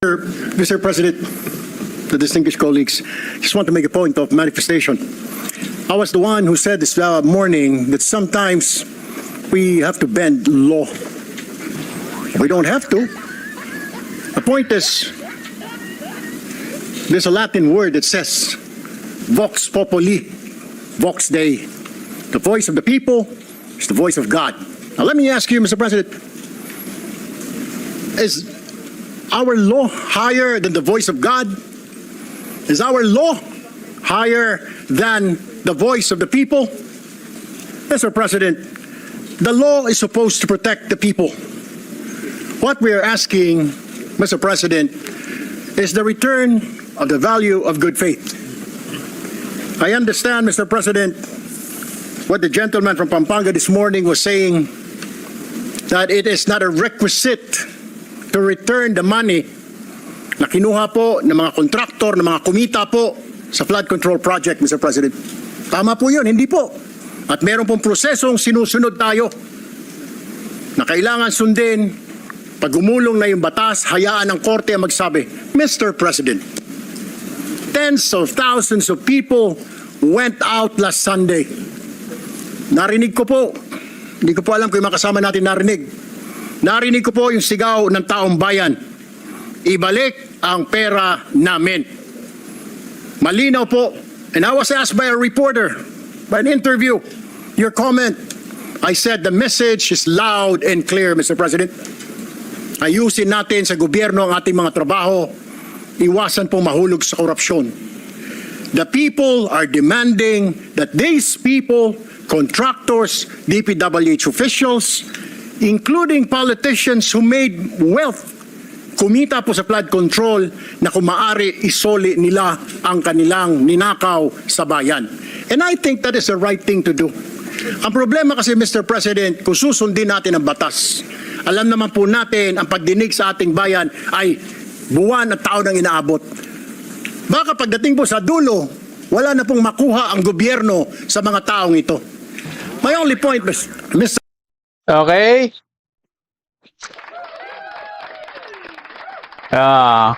Mr. President, the distinguished colleagues, I just want to make a point of manifestation. I was the one who said this uh, morning that sometimes we have to bend law. We don't have to. The point is, there's a Latin word that says, vox populi, vox dei. The voice of the people is the voice of God. Now, let me ask you, Mr. President, is our law higher than the voice of God? Is our law higher than the voice of the people? Mr. President, the law is supposed to protect the people. What we are asking, Mr. President, is the return of the value of good faith. I understand, Mr. President, what the gentleman from Pampanga this morning was saying, that it is not a requisite to return the money na kinuha po ng mga kontraktor, ng mga kumita po sa flood control project, Mr. President. Tama po yun, hindi po. At meron pong prosesong sinusunod tayo na kailangan sundin pag gumulong na yung batas, hayaan ng korte ang magsabi, Mr. President, tens of thousands of people went out last Sunday. Narinig ko po, hindi ko po alam kung yung mga kasama natin narinig. Narinig ko po yung sigaw ng taong bayan. Ibalik ang pera namin. Malinaw po. And I was asked by a reporter, by an interview, your comment. I said the message is loud and clear, Mr. President. Ayusin natin sa gobyerno ang ating mga trabaho. Iwasan po mahulog sa korupsyon. The people are demanding that these people, contractors, DPWH officials, including politicians who made wealth, kumita po sa flood control na kung maaari isoli nila ang kanilang ninakaw sa bayan. And I think that is the right thing to do. Ang problema kasi, Mr. President, kung susundin natin ang batas, alam naman po natin ang pagdinig sa ating bayan ay buwan at taon ang inaabot. Baka pagdating po sa dulo, wala na pong makuha ang gobyerno sa mga taong ito. My only point, Mr. Okay? Ah.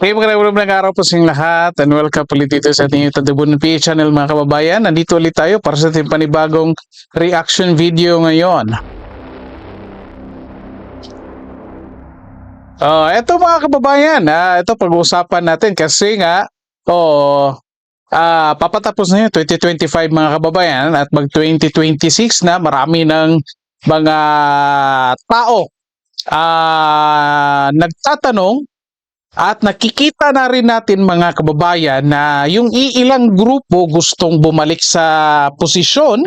Okay, magandang magandang araw po sa inyong lahat and welcome ulit dito sa ating Tadabun PH channel mga kababayan. Nandito ulit tayo para sa ating panibagong reaction video ngayon. Oh, eto mga kababayan, ah, ito pag-uusapan natin kasi nga oh, ah, papatapos na yun 2025 mga kababayan at mag 2026 na marami ng mga tao ah nagtatanong at nakikita na rin natin mga kababayan na yung iilang grupo gustong bumalik sa posisyon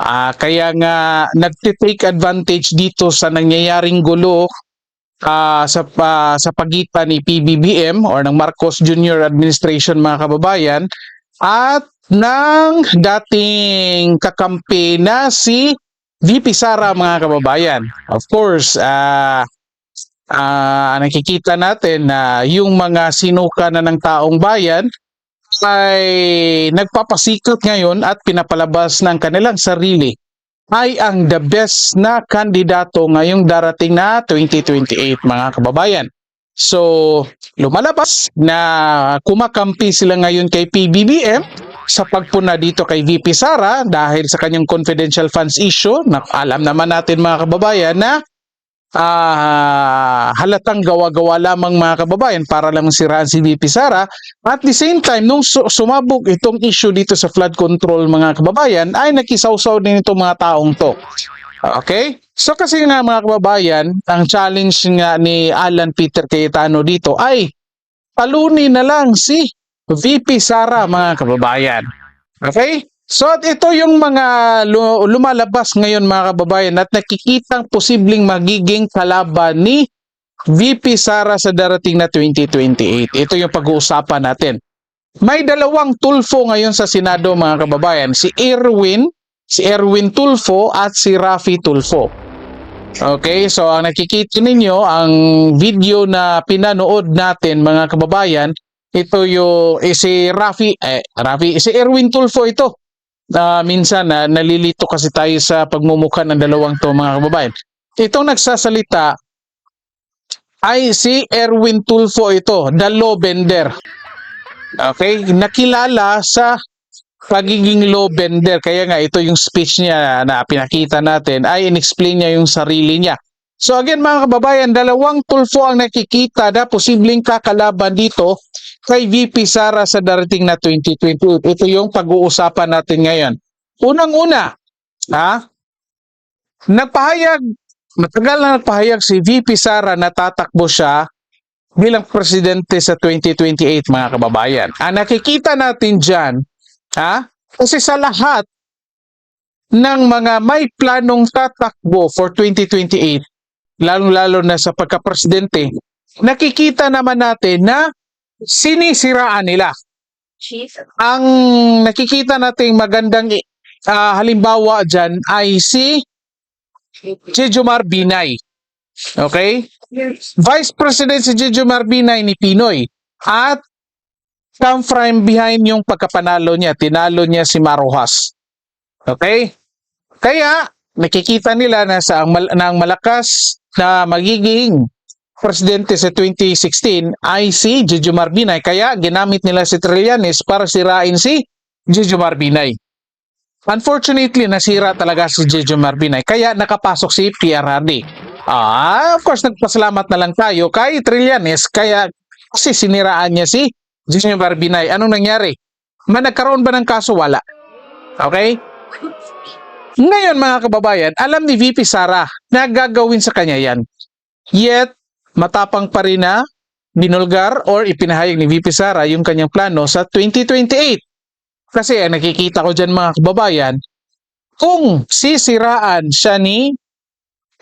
ah kaya nga nagte-take advantage dito sa nangyayaring gulo ah, sa pa- sa pagitan ni PBBM or ng Marcos Jr. administration mga kababayan at ng dating kakampi na si VP Sara mga kababayan. Of course, ah ah, nakikita natin na yung mga sinuka na ng taong bayan ay nagpapasikot ngayon at pinapalabas ng kanilang sarili ay ang the best na kandidato ngayong darating na 2028 mga kababayan. So, lumalabas na kumakampi sila ngayon kay PBBM sa pagpuna dito kay VP Sara dahil sa kanyang confidential funds issue na alam naman natin mga kababayan na ah, halatang gawa-gawa lamang mga kababayan para lang siraan si VP Sara. At the same time, nung su- sumabog itong issue dito sa flood control mga kababayan, ay nakisawsaw din itong mga taong to. Okay? So kasi nga mga kababayan, ang challenge nga ni Alan Peter Cayetano dito ay palunin na lang si VP Sara mga kababayan. Okay? So at ito yung mga lu- lumalabas ngayon mga kababayan at nakikitang posibleng magiging kalaban ni VP Sara sa darating na 2028. Ito yung pag-uusapan natin. May dalawang tulfo ngayon sa Senado mga kababayan. Si Erwin, si Erwin Tulfo at si Rafi Tulfo. Okay, so ang nakikita ninyo, ang video na pinanood natin mga kababayan, ito yung eh, si Rafi, eh, Rafi, si Erwin Tulfo ito. Ah, minsan na nalilito kasi tayo sa pagmumukha ng dalawang to mga kababayan. Itong nagsasalita ay si Erwin Tulfo ito, the law bender. Okay, nakilala sa pagiging law bender. Kaya nga ito yung speech niya na pinakita natin ay in-explain niya yung sarili niya. So again mga kababayan, dalawang tulfo ang nakikita na posibleng kakalaban dito kay VP Sara sa darating na 2028. Ito yung pag-uusapan natin ngayon. Unang-una, ha? Nagpahayag, matagal na nagpahayag si VP Sara na tatakbo siya bilang presidente sa 2028 mga kababayan. Ang nakikita natin dyan, ha? Kasi sa lahat ng mga may planong tatakbo for 2028, lalong-lalo na sa pagka-presidente, nakikita naman natin na sinisiraan nila. Chief. Ang nakikita nating magandang ah, halimbawa dyan ay si Jejomar Binay. Okay? Vice President si Jejomar Binay ni Pinoy. At come from behind yung pagkapanalo niya. Tinalo niya si Marojas. Okay? Kaya, nakikita nila na sa ang, mal- na ang malakas na magiging presidente sa 2016 ay si Jejomar Binay. Kaya, ginamit nila si Trillanes para sirain si Jejomar Binay. Unfortunately, nasira talaga si Jejomar Binay. Kaya, nakapasok si PRRD. Ah, of course, nagpasalamat na lang tayo kay Trillanes. Kaya, kasi siniraan niya si Jejomar Binay. Anong nangyari? Ma, nagkaroon ba ng kaso? Wala. Okay? Ngayon mga kababayan, alam ni VP Sara na gagawin sa kanya yan. Yet, matapang pa rin na binulgar or ipinahayag ni VP Sara yung kanyang plano sa 2028. Kasi ang nakikita ko dyan mga kababayan, kung sisiraan siya ni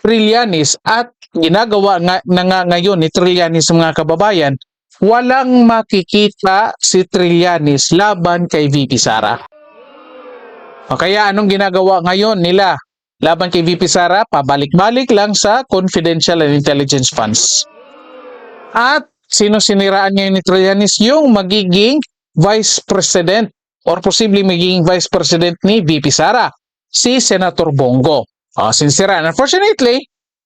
Trillanes at ginagawa nga, na nga ngayon ni Trillanes mga kababayan, walang makikita si Trillanes laban kay VP Sara. O kaya anong ginagawa ngayon nila? Laban kay VP Sara, pabalik-balik lang sa confidential and intelligence funds. At sino siniraan ngayon ni Trillanes? Yung magiging vice president or posibleng magiging vice president ni VP Sara, si Senator Bongo. O, sinisiraan. Unfortunately,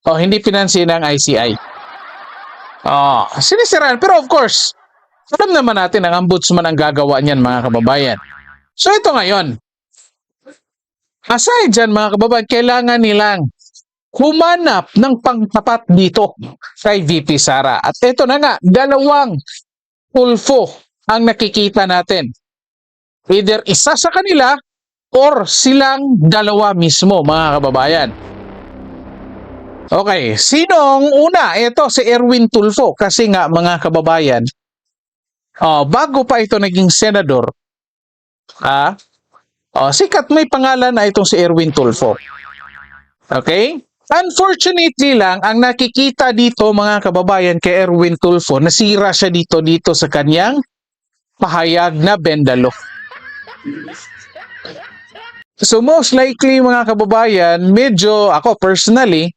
o, hindi pinansin ng ICI. O, sinisiraan. Pero of course, alam naman natin ang ombudsman ang gagawa niyan mga kababayan. So ito ngayon, Aside dyan mga kababayan, kailangan nilang humanap ng pangtapat dito kay VP Sara. At ito na nga, dalawang pulfo ang nakikita natin. Either isa sa kanila or silang dalawa mismo mga kababayan. Okay, sinong una? Ito si Erwin Tulfo kasi nga mga kababayan, oh, bago pa ito naging senador, ah, Oh, sikat may pangalan na itong si Erwin Tulfo. Okay? Unfortunately lang, ang nakikita dito mga kababayan kay Erwin Tulfo, nasira siya dito dito sa kanyang pahayag na bendalo. So most likely mga kababayan, medyo ako personally,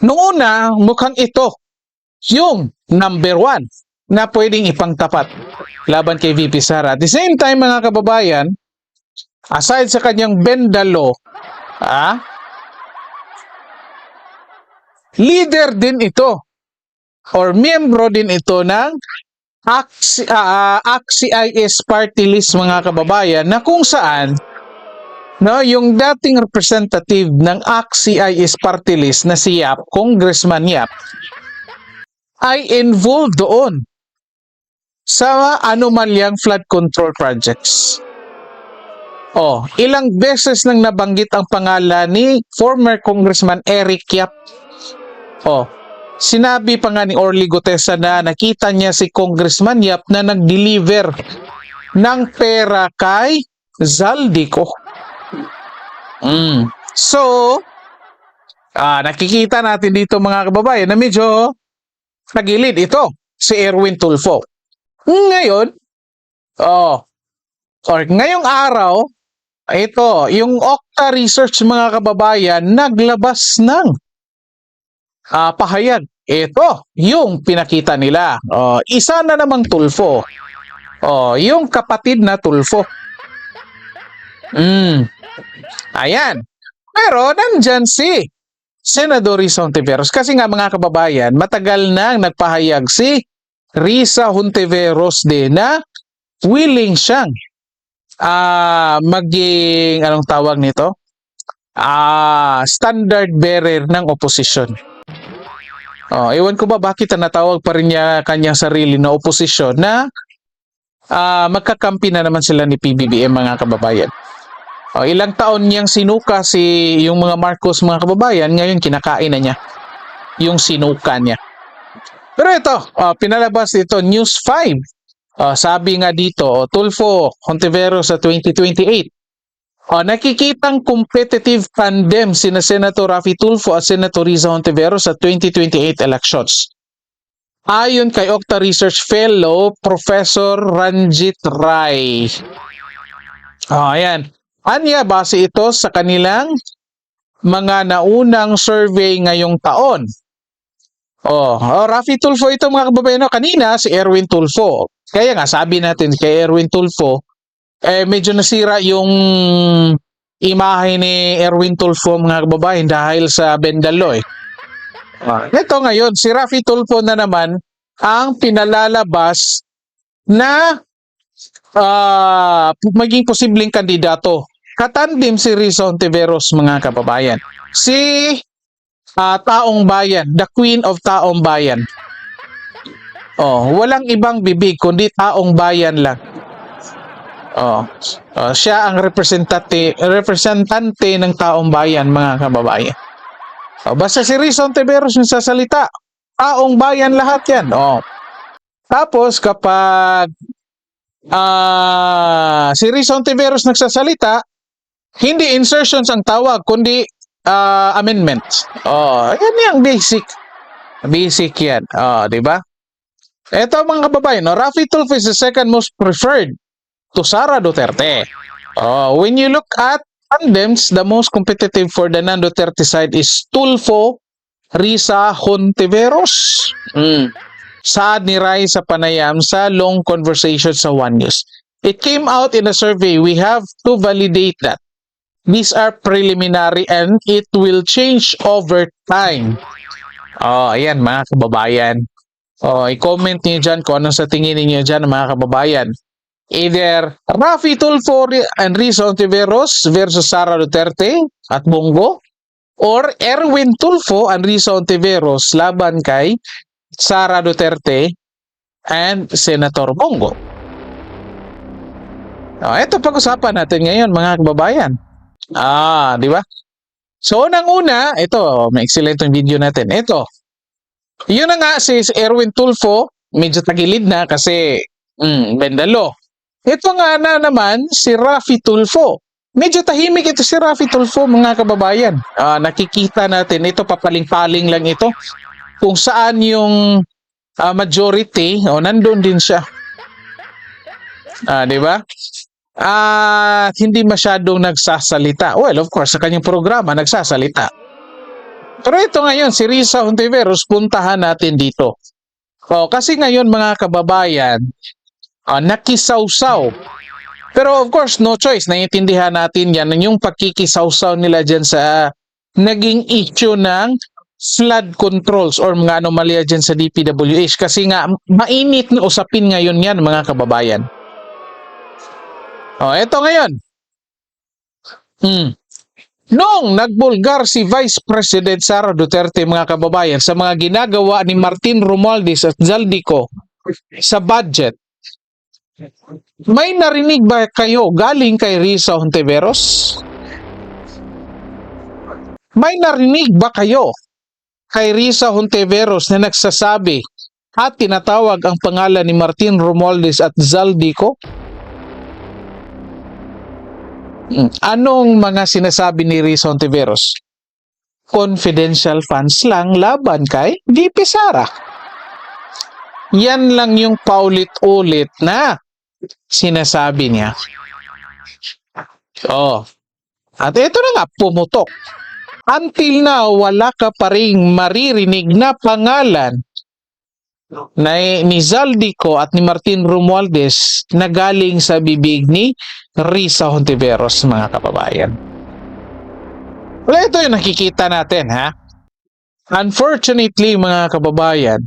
una mukhang ito yung number one na pwedeng ipangtapat laban kay VP Sara. At the same time mga kababayan, aside sa kanyang bendalo, ah, leader din ito or miyembro din ito ng AXI, ah, AXI-IS party list mga kababayan na kung saan no, yung dating representative ng AXI-IS party list na si Yap, Congressman Yap, ay involved doon sa anomalyang flood control projects. Oh, ilang beses nang nabanggit ang pangalan ni former Congressman Eric Yap. Oh, sinabi pa nga ni Orly Gutesa na nakita niya si Congressman Yap na nag-deliver ng pera kay Zaldico. Mm. So, ah, nakikita natin dito mga kababayan na medyo nagilid ito si Erwin Tulfo. Ngayon, oh, or ngayong araw, ito, yung Okta Research mga kababayan, naglabas ng ah, pahayag. Ito, yung pinakita nila. Oh, isa na namang tulfo. Oh, yung kapatid na tulfo. Mm. Ayan. Pero nandyan si Senador Risa Hontiveros. Kasi nga mga kababayan, matagal nang nagpahayag si Risa Hontiveros din na willing siyang ah maging anong tawag nito? Ah, standard bearer ng oposisyon. Oh, ewan ko ba bakit natawag pa rin niya kanyang sarili na oposisyon na ah magkakampi na naman sila ni PBBM mga kababayan. Oh, ilang taon niyang sinuka si yung mga Marcos mga kababayan, ngayon kinakain na niya yung sinuka niya. Pero ito, oh, pinalabas ito News 5. Oh, sabi nga dito, oh, Tulfo Hontiveros sa 2028. Oh, nakikitang competitive tandem sina Senator Rafi Tulfo at Senator Riza Hontiveros sa 2028 elections. Ayon kay Octa Research Fellow Professor Ranjit Rai. Oh, ayan. Anya, base ito sa kanilang mga naunang survey ngayong taon. Oh, oh Rafi Tulfo ito mga kababayan. Kanina si Erwin Tulfo. Kaya nga sabi natin kay Erwin Tulfo, eh medyo nasira yung imahe ni Erwin Tulfo mga kababayan dahil sa Bendalo eh. Ah, Ito ngayon, si Rafi Tulfo na naman ang pinalalabas na ah, maging posibleng kandidato. Katandim si Rizzo Ontiveros mga kababayan. Si ah, Taong Bayan, the Queen of Taong Bayan. Oh, walang ibang bibig kundi Taong Bayan lang. Oh, oh, siya ang representante representante ng Taong Bayan mga kababayan. Oh, basta si Rizzo Ontiveros yung sasalita. Taong Bayan lahat yan. Oh. Tapos kapag ah si Rizzo Ontiveros nagsasalita, hindi insertions ang tawag, kundi ah, amendments. Oh, yan yung basic. Basic yan. Oh, di ba? Ito mga kababayan, no? Rafi Tulfo is the second most preferred to Sara Duterte. Oh, when you look at tandems, the most competitive for the non-Duterte side is Tulfo, Risa Hontiveros. Mm. Saad ni Rai sa panayam sa long conversation sa One News. It came out in a survey. We have to validate that. These are preliminary and it will change over time. Oh, ayan mga kababayan. Oh, i-comment niyo dyan kung ano sa tingin niyo dyan mga kababayan. Either Rafi Tulfo and Rizzo Ontiveros versus Sara Duterte at Bongo or Erwin Tulfo and Rizzo Ontiveros laban kay Sara Duterte and Senator Bongo. Oh, ito pag-usapan natin ngayon mga kababayan. Ah, di ba? So, unang-una, ito, may excellent video natin. Ito, yun na nga si Erwin Tulfo, medyo tagilid na kasi mm, Bendalo. Ito nga na naman si Rafi Tulfo. Medyo tahimik ito si Rafi Tulfo mga kababayan. Ah, nakikita natin ito papaling-paling lang ito. Kung saan yung ah, majority, o nandun din siya. Ah, di ba? At hindi masyadong nagsasalita. Well, of course, sa kanyang programa nagsasalita. Pero ito ngayon, si Risa Hontiveros, puntahan natin dito. O, kasi ngayon mga kababayan, ah, nakisawsaw. Pero of course, no choice. Naiintindihan natin yan. Yung pagkikisawsaw nila dyan sa naging issue ng flood controls or mga anomalya dyan sa DPWH. Kasi nga, mainit na usapin ngayon yan mga kababayan. O, eto ngayon. Hmm. Noong nagbulgar si Vice President Sara Duterte mga kababayan sa mga ginagawa ni Martin Romualdez at Zaldico sa budget, may narinig ba kayo galing kay Risa Hontiveros? May narinig ba kayo kay Risa Hontiveros na nagsasabi at tinatawag ang pangalan ni Martin Romualdez at Zaldico? Anong mga sinasabi ni Risa Hontiveros? Confidential funds lang laban kay VP Sara. Yan lang yung paulit-ulit na sinasabi niya. Oh. At ito na nga, pumutok. Until now, wala ka pa ring maririnig na pangalan na ni Zaldico at ni Martin Romualdez na galing sa bibig ni Risa Hontiveros, mga kababayan. Wala ito yung nakikita natin, ha? unfortunately mga kababayan,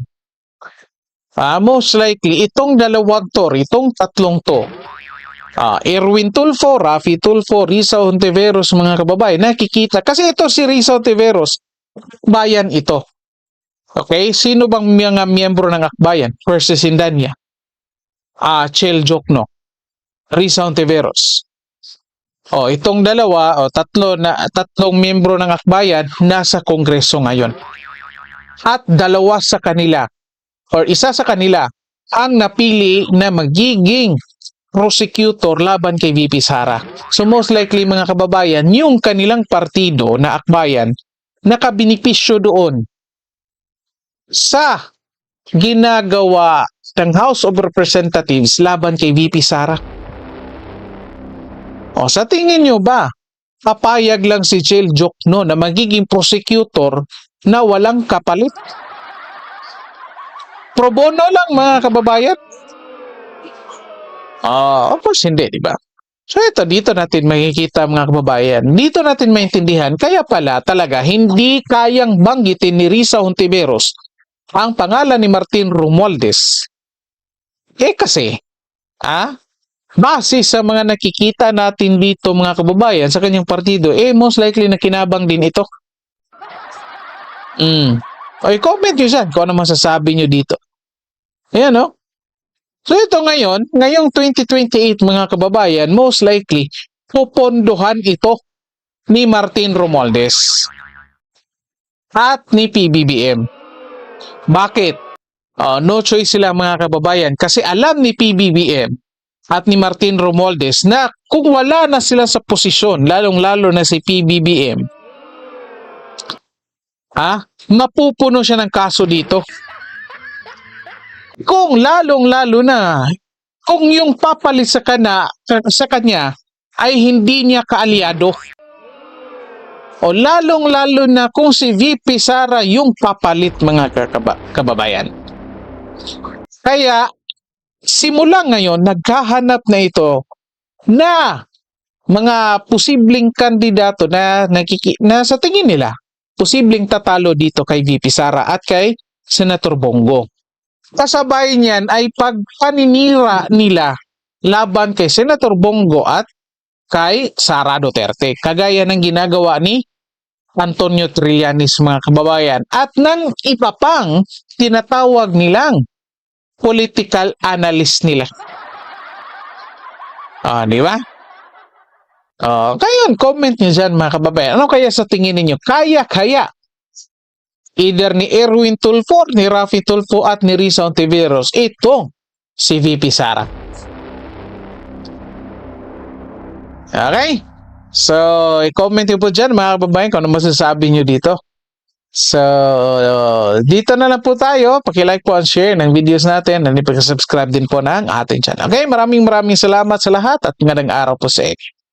ah, most likely itong dalawang to, itong tatlong to, ah, Erwin Tulfo, Rafi Tulfo, Risa Ontiveros mga kababayan, nakikita. Kasi ito si Risa Ontiveros, bayan ito. Okay? Sino bang mga miyembro ng akbayan versus Indanya? Ah, Chel Jokno, Risa Ontiveros. O, itong dalawa, o tatlo na tatlong miyembro ng akbayan nasa kongreso ngayon. At dalawa sa kanila or isa sa kanila ang napili na magiging prosecutor laban kay VP Sara. So most likely mga kababayan, yung kanilang partido na akbayan nakabinipisyo doon sa ginagawa ng House of Representatives laban kay VP Sara. O sa tingin nyo ba, papayag lang si Jill Jokno na magiging prosecutor na walang kapalit? Pro bono lang mga kababayan? Ah, of course hindi, di ba? So ito, dito natin makikita mga kababayan. Dito natin maintindihan, kaya pala talaga hindi kayang banggitin ni Risa Hontiveros ang pangalan ni Martin Romualdez. Eh kasi, ah, base sa mga nakikita natin dito mga kababayan sa kanyang partido, eh most likely na kinabang din ito. Mm. O i-comment nyo dyan kung ano masasabi nyo dito. Ayan no? So ito ngayon, ngayong 2028 mga kababayan, most likely, pupondohan ito ni Martin Romualdez at ni PBBM. Bakit? Ah, no choice sila mga kababayan kasi alam ni PBBM at ni Martin Romualdez na kung wala na sila sa posisyon, lalong-lalo na si PBBM, ah, mapupuno siya ng kaso dito. Kung lalong-lalo na, kung yung papalit sa, kana, sa kanya ay hindi niya kaalyado. O lalong-lalo na kung si VP Sara yung papalit mga kababayan. Kaya, simula ngayon, naghahanap na ito na mga posibleng kandidato na, nakiki, na sa tingin nila, posibleng tatalo dito kay VP Sara at kay Senator Bongo. Kasabay niyan ay pagpaninira nila laban kay Senator Bongo at kay Sara Duterte. Kagaya ng ginagawa ni Antonio Trillanes mga kababayan at ng iba pang tinatawag nilang political analyst nila. Ah, di ba? Oh, kayon, comment niyo dyan mga kababayan. Ano kaya sa tingin ninyo? Kaya, kaya. Either ni Erwin Tulfo, ni Rafi Tulfo at ni Risa Ontiveros. Ito, si VP Sara. Okay? So, i-comment niyo po dyan mga kababayan kung ano masasabi niyo dito. So, dito na lang po tayo. Paki-like po and share ng videos natin and subscribe din po ng ating channel. Okay? Maraming maraming salamat sa lahat at magandang araw po sa inyo.